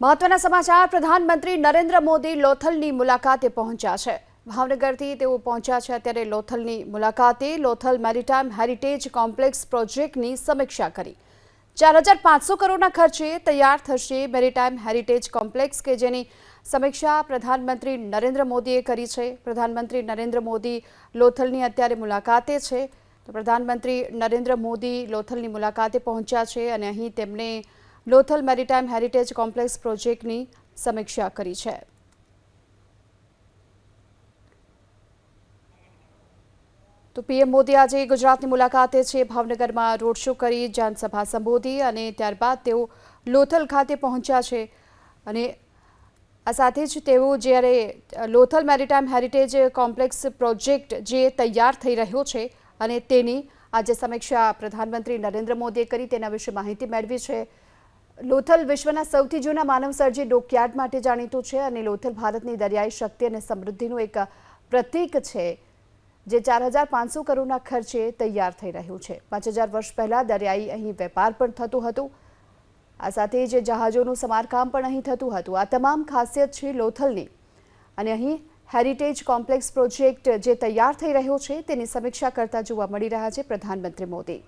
મહત્વના સમાચાર, પ્રધાનમંત્રી નરેન્દ્ર મોદી લોથલની મુલાકાતે પહોંચ્યા છે. ભાવનગરથી તેઓ પહોંચ્યા છે અત્યારે લોથલની મુલાકાતે લોથલ મેરીટાઈમ હેરિટેજ કોમ્પ્લેક્સ પ્રોજેક્ટની સમીક્ષા કરી. ચાર હજાર પાંચસો કરોડના ખર્ચે તૈયાર થશે મેરીટાઈમ હેરિટેજ કોમ્પ્લેક્સ કે જેની સમીક્ષા પ્રધાનમંત્રી નરેન્દ્ર મોદીએ કરી છે. પ્રધાનમંત્રી નરેન્દ્ર મોદી લોથલની અત્યારે મુલાકાતે છે. તો પ્રધાનમંત્રી નરેન્દ્ર મોદી લોથલની મુલાકાતે પહોંચ્યા છે અને અહીં તેમણે લોથલ મેરીટાઈમ હેરિટેજ કોમ્પ્લેક્સ પ્રોજેક્ટની સમીક્ષા કરી છે. તો પીએમ મોદી આજે ગુજરાતની મુલાકાતે છે. ભાવનગરમાં રોડ શો કરી જનસભા સંબોધી અને ત્યારબાદ તેઓ લોથલ ખાતે પહોંચ્યા છે. અને આ સાથે જ તેઓ જ્યારે Lothal maritime heritage complex project જે તૈયાર થઈ રહ્યો છે અને તેની આજે સમીક્ષા પ્રધાનમંત્રી નરેન્દ્ર મોદીએ કરી, તેના વિશે માહિતી મેળવી છે. લોથલ વિશ્વના સૌથી જૂના માનવસર્જી ડોકયાર્ડ માટે જાણીતું છે અને લોથલ ભારતની દરિયાઈ શક્તિ અને સમૃદ્ધિનું એક પ્રતીક છે, જે ચાર હજાર પાંચસો કરોડના ખર્ચે તૈયાર થઈ રહ્યું છે. પાંચ હજાર વર્ષ પહેલાં દરિયાઈ અહીં વેપાર પણ થતું હતું. આ સાથે જ જહાજોનું સમારકામ પણ અહીં થતું હતું. આ તમામ ખાસિયત છે લોથલની. અને અહીં હેરિટેજ કોમ્પ્લેક્સ પ્રોજેક્ટ જે તૈયાર થઈ રહ્યો છે તેની સમીક્ષા કરતા જોવા મળી રહ્યા છે પ્રધાનમંત્રી મોદી.